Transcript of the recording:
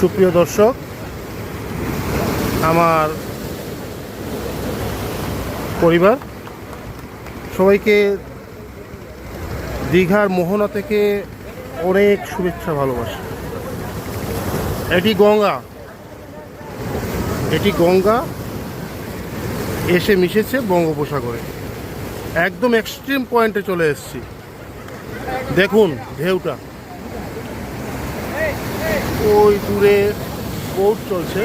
সুপ্রিয় দর্শক, আমার পরিবার, সবাইকে দীঘার মোহনা থেকে অনেক শুভেচ্ছা, ভালোবাসা। এটি গঙ্গা। এটি গঙ্গা এসে মিশেছে বঙ্গোপসাগরে। একদম এক্সট্রিম পয়েন্টে চলে এসেছি। দেখুন, ঢেউটা। ওই দূরে বোট চলছে